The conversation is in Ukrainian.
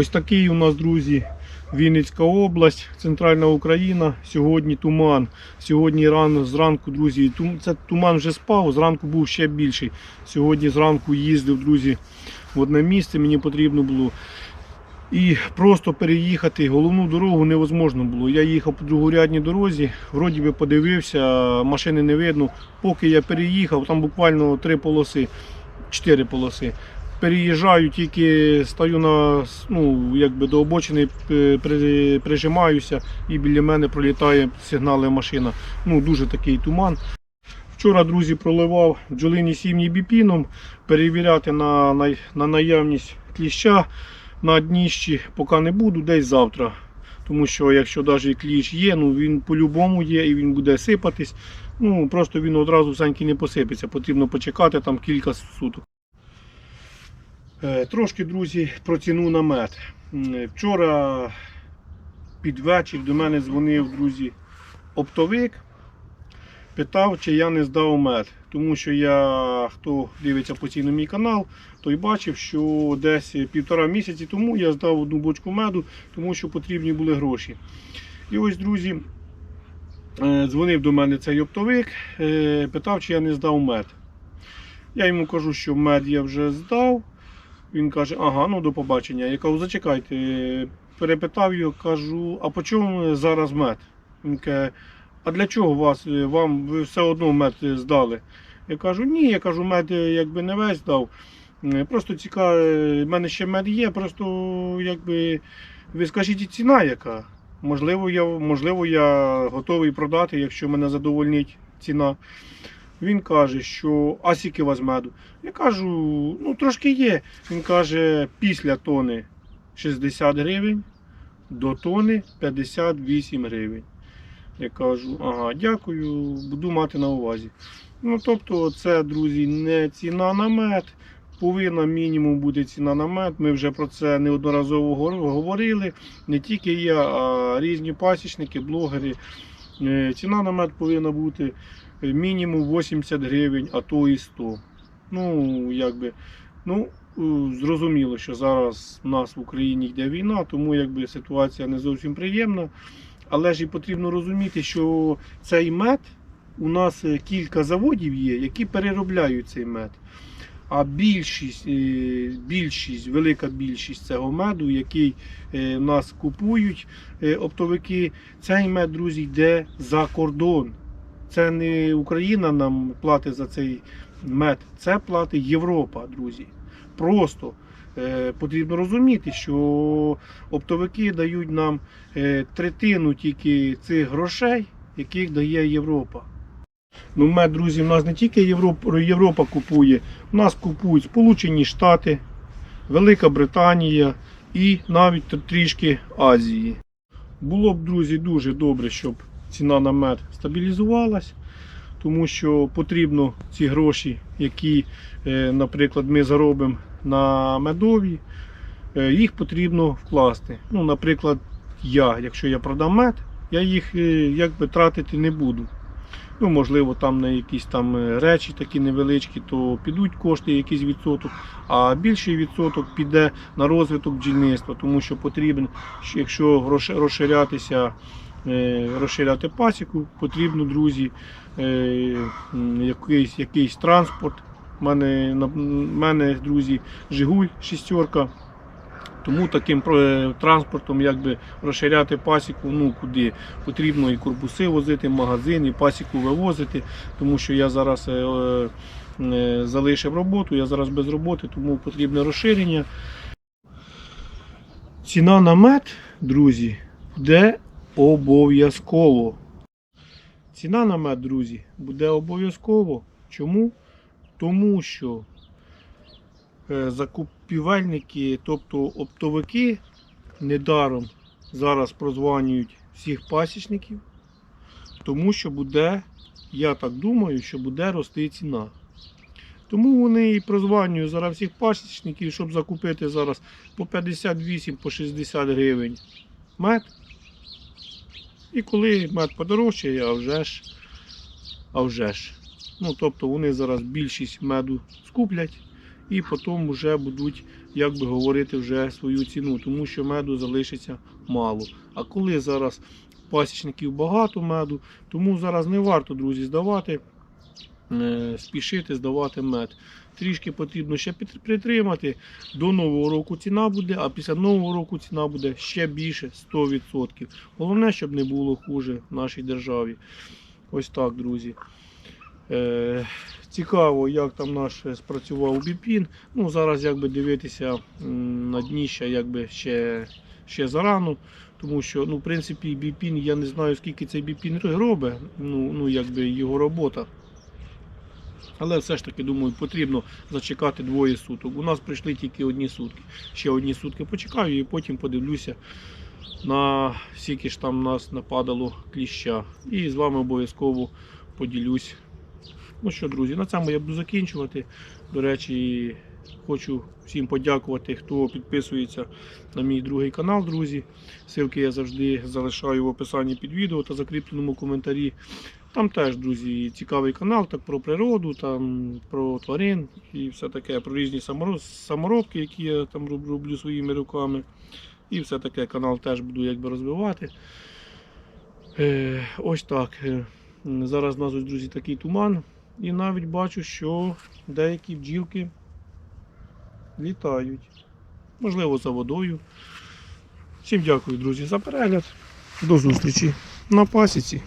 Ось такий у нас, друзі, Вінницька область, центральна Україна. Сьогодні туман. Сьогодні рано зранку, друзі, тум- це туман вже спав, зранку був ще більший. Сьогодні зранку їздив, друзі, в одне місце мені потрібно було. І просто переїхати головну дорогу невозможно було. Я їхав по другорядній дорозі, вроді би подивився, машини не видно. Поки я переїхав, там буквально три полоси, чотири полоси. Переїжджаю, тільки стою на ну, якби до обочини, е, при- прижимаюся і біля мене пролітає сигнали машина. Ну, дуже такий туман. Вчора, друзі, проливав бджолині сім'ї біпіном, перевіряти на, на, на наявність кліща на дніщі поки не буду, десь завтра. Тому що якщо навіть кліщ є, ну він по-любому є і він буде сипатись. Ну просто він одразу всенький не посипеться. Потрібно почекати там кілька суток. Е, Трошки, друзі, про ціну на мед. Вчора під вечір до мене дзвонив, друзі, оптовик. Питав, чи я не здав мед. Тому що я, хто дивиться постійно мій канал, той бачив, що десь півтора місяці тому я здав одну бочку меду, тому що потрібні були гроші. І ось, друзі, е, дзвонив до мене цей оптовик, е, питав, чи я не здав мед. Я йому кажу, що мед я вже здав. Він каже, ага, ну до побачення. Я кажу, зачекайте. Перепитав його, кажу, а по чому зараз мед? Він каже, а для чого вас, вам ви все одно мед здали? Я кажу, ні, я кажу, мед якби не весь дав. Просто цікаво, в мене ще мед є, просто якби ви скажіть ціна яка. Можливо, я, можливо, я готовий продати, якщо мене задовольнить ціна. Він каже, що а скільки вас меду? Я кажу, ну трошки є. Він каже, після тони 60 гривень, до тони 58 гривень. Я кажу, ага, дякую, буду мати на увазі. Ну, тобто, це, друзі, не ціна на мед. Повинна мінімум бути ціна на мед. Ми вже про це неодноразово говорили. Не тільки я, а різні пасічники, блогери. Е, Ціна на мед повинна бути мінімум 80 гривень, а то і 100. Ну, якби, ну, е, зрозуміло, що зараз у нас в Україні йде війна, тому якби ситуація не зовсім приємна. Але ж і потрібно розуміти, що цей мед у нас е, кілька заводів є, які переробляють цей мед. А більшість, е, більшість, велика більшість цього меду, який нас купують оптовики, цей мед, друзі, йде за кордон. Це не Україна нам платить за цей мед, це платить Європа, друзі. Просто е, потрібно розуміти, що оптовики дають нам е, третину тільки цих грошей, яких дає Європа. Ну, мед, друзі, в нас не тільки Європа, Європа купує, у нас купують Сполучені Штати, Велика Британія і навіть трішки Азії. Було б, друзі, дуже добре, щоб ціна на мед стабілізувалась, тому що потрібно ці гроші, які, е, наприклад, ми заробимо на медові, е, їх потрібно вкласти. Ну, наприклад, я, якщо я продам мед, я їх е, якби тратити не буду. Ну, можливо, там на якісь там речі такі невеличкі, то підуть кошти, якийсь відсоток, а більший відсоток піде на розвиток бджільництва, тому що потрібно, якщо розширятися, розширяти пасіку, потрібно, друзі, е, якийсь, якийсь транспорт. У мене, мене, друзі, Жигуль шістерка. Тому таким про- транспортом якби розширяти пасіку, ну куди потрібно і корпуси возити, магазин, і пасіку вивозити, тому що я зараз е, е, залишив роботу, я зараз без роботи, тому потрібне розширення. Ціна на мед, друзі, буде обов'язково. Ціна на мед, друзі, буде обов'язково. Чому? Тому що е, закупівельники, тобто оптовики, недаром зараз прозванюють всіх пасічників, тому що буде, я так думаю, що буде рости ціна. Тому вони і прозванюють зараз всіх пасічників, щоб закупити зараз по 58 по 60 гривень мед. І коли мед подорожчає, а вже ж, а вже ж. Ну, тобто вони зараз більшість меду скуплять і потім вже будуть, як би говорити, вже свою ціну, тому що меду залишиться мало. А коли зараз пасічників багато меду, тому зараз не варто, друзі, здавати, спішити здавати мед. Трішки потрібно ще притримати. До нового року ціна буде, а після нового року ціна буде ще більше 100%. Головне, щоб не було хуже в нашій державі. Ось так, друзі. Е, цікаво, як там наш е, спрацював біпін. Ну, зараз якби дивитися на дніща, якби ще, ще зарано. Тому що, ну, в принципі, біпін, я не знаю, скільки цей біпін робить, ну, ну, якби його робота. Але все ж таки, думаю, потрібно зачекати двоє суток. У нас прийшли тільки одні сутки. Ще одні сутки почекаю і потім подивлюся на скільки ж там нас нападало кліща. І з вами обов'язково поділюсь. Ну що, друзі, на цьому я буду закінчувати. До речі, хочу всім подякувати, хто підписується на мій другий канал, друзі. Ссылки я завжди залишаю в описанні під відео та закріпленому коментарі. Там теж, друзі, цікавий канал, так про природу, там про тварин і все таке, про різні саморобки, які я там роблю своїми руками. І все таке канал теж буду якби розвивати. Е, ось так. Е, Зараз у нас, ось, друзі, такий туман. І навіть бачу, що деякі бджілки літають. Можливо, за водою. Всім дякую, друзі, за перегляд. До зустрічі на пасіці.